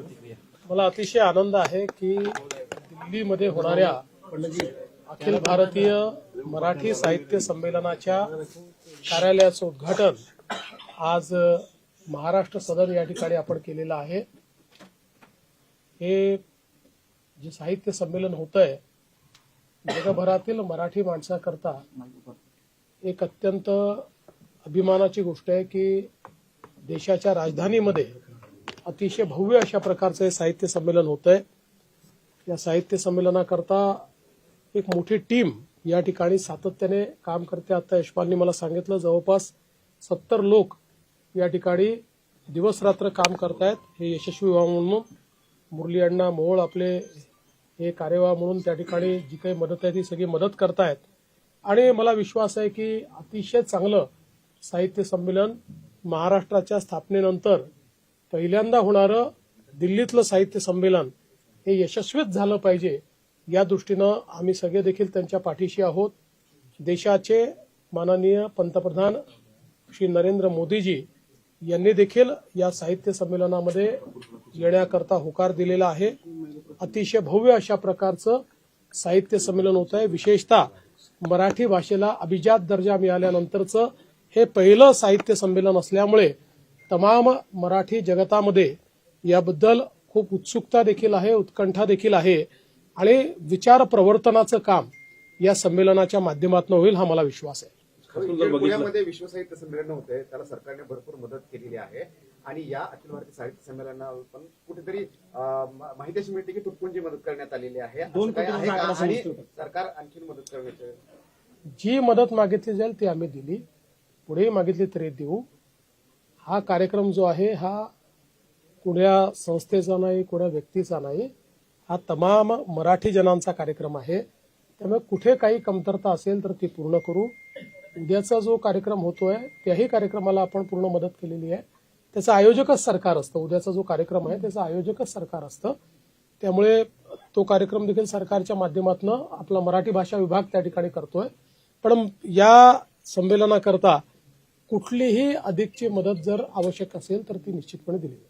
प्रतिक्रिया. मला अतिशय आनंद आहे की दिल्लीमध्ये होणाऱ्या अखिल भारतीय मराठी साहित्य संमेलनाच्या कार्यालयाचं उद्घाटन आज महाराष्ट्र सदन या ठिकाणी आपण केलेलं आहे. हे जे साहित्य संमेलन होत आहे जगभरातील मराठी माणसाकरता एक अत्यंत अभिमानाची गोष्ट आहे की देशाच्या राजधानीमध्ये अतिशय भव्य अशा प्रकारचं हे साहित्य संमेलन होत आहे या साहित्य संमेलनाकरता एक मोठी टीम या ठिकाणी सातत्याने काम करते. आता यशपालनी मला सांगितलं जवळपास सत्तर लोक या ठिकाणी दिवसरात्र काम करतायत. हे यशस्वी व्हावं म्हणून मुरली अण्णा मोहोळ आपले हे कार्यवाह म्हणून त्या ठिकाणी जी काही मदत आहे ती सगळी मदत करतायत. आणि मला विश्वास आहे की अतिशय चांगलं साहित्य संमेलन महाराष्ट्राच्या स्थापनेनंतर पहिल्यांदा होणारं दिल्लीतलं साहित्य संमेलन हे यशस्वीच झालं पाहिजे या दृष्टीनं आम्ही सगळे देखील त्यांच्या पाठीशी आहोत. देशाचे माननीय पंतप्रधान श्री नरेंद्र मोदीजी यांनी देखील या साहित्य संमेलनामध्ये येण्याकरता होकार दिलेला आहे. अतिशय भव्य अशा प्रकारचं साहित्य संमेलन होत आहे. विशेषतः मराठी भाषेला अभिजात दर्जा मिळाल्यानंतरचं हे पहिलं साहित्य संमेलन असल्यामुळे तमाम मराठी जगतामध्ये याबद्दल खूप उत्सुकता देखील आहे उत्कंठा देखील आहे आणि विचार प्रवर्तनाचं काम या संमेलनाच्या माध्यमातून होईल हा मला विश्वास आहे. पुण्यामध्ये विश्व साहित्य संमेलन होते त्याला सरकारने भरपूर मदत केलेली आहे आणि या अखिल भारतीय साहित्य संमेलनाला पण कुठेतरी माहिती अशी मिळते की तुटपुंजी मदत करण्यात आलेली आहे. आणि. सरकार आणखी मदत करण्याचे जी मदत मागितली जाईल ती आम्ही दिली. पुढेही मागितली तरी देऊ. हा कार्यक्रम जो आहे हा कुण्या संस्थेचा नाही कुण्या व्यक्तीचा नाही हा तमाम मराठी जनांचा कार्यक्रम आहे. त्यामुळे कुठे काही कमतरता असेल तर ती पूर्ण करू. उद्याचा जो कार्यक्रम होतोय त्याही कार्यक्रमाला आपण पूर्ण मदत केलेली आहे. त्याचं आयोजकच सरकार असतं. उद्याचा जो कार्यक्रम आहे त्याचं आयोजकच सरकार असतं. त्यामुळे तो कार्यक्रम देखील सरकारच्या माध्यमातून आपला मराठी भाषा विभाग त्या ठिकाणी करतोय. पण या संमेलनाकरता कुठलीही अधिकची मदत जर आवश्यक असेल तर ती निश्चितपणे दिली जाईल.